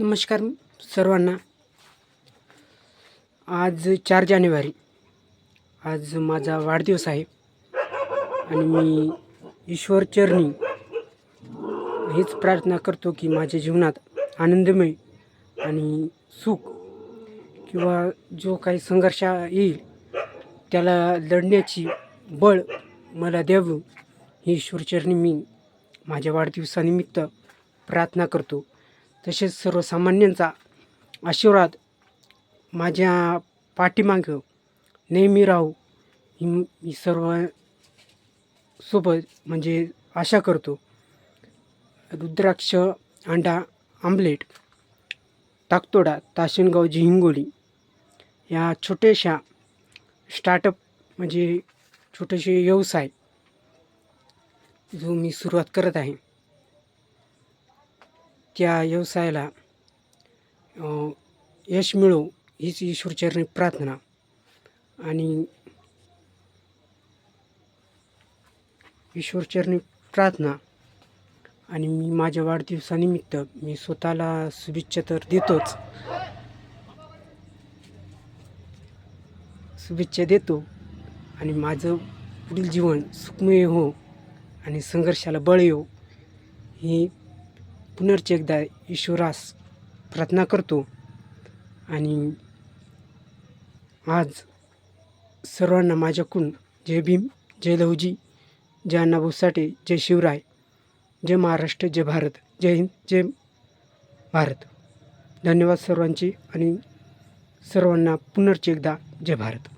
नमस्कार सर्वांना. आज चार जानेवारी. आज माझा वाढदिवस आहे. आणि मी ईश्वरचरणी हेच प्रार्थना करतो की माझ्या जीवनात आनंदमय आणि सुख किंवा जो काही संघर्ष येईल त्याला लढण्याची बळ मला द्यावं. ही ईश्वरचरणी मी माझ्या वाढदिवसानिमित्त प्रार्थना करतो. तसेच सर्वसामान्यांचा आशीर्वाद माझ्या पाठीमागं नेहमी राहू ही मी सर्व सोबत म्हणजे आशा करतो. रुद्राक्ष अंडा आमलेट टाकतोडा ताशनगावजी हिंगोली या छोट्याशा स्टार्टअप म्हणजे छोटेसे व्यवसाय जो मी सुरुवात करत आहे. त्या व्यवसायाला यश मिळो हीच ईश्वरचरणी प्रार्थना. आणि ईश्वरचरणी प्रार्थना आणि मी माझ्या वाढदिवसानिमित्त मी स्वतःला शुभेच्छा तर देतोच. शुभेच्छा देतो आणि माझं पुढील जीवन सुखमय हो आणि संघर्षाला बळ येऊ ही पुनर्च एकदा ईश्वरास प्रार्थना करतो. आणि आज सर्वांना माझ्याकडून जय भीम जय लहुजी जय अण्णाभाऊ साठे जय शिवराय जय महाराष्ट्र जय भारत जय हिंद जय भारत. धन्यवाद सर्वांचे आणि सर्वांना पुनर्च एकदा जय भारत.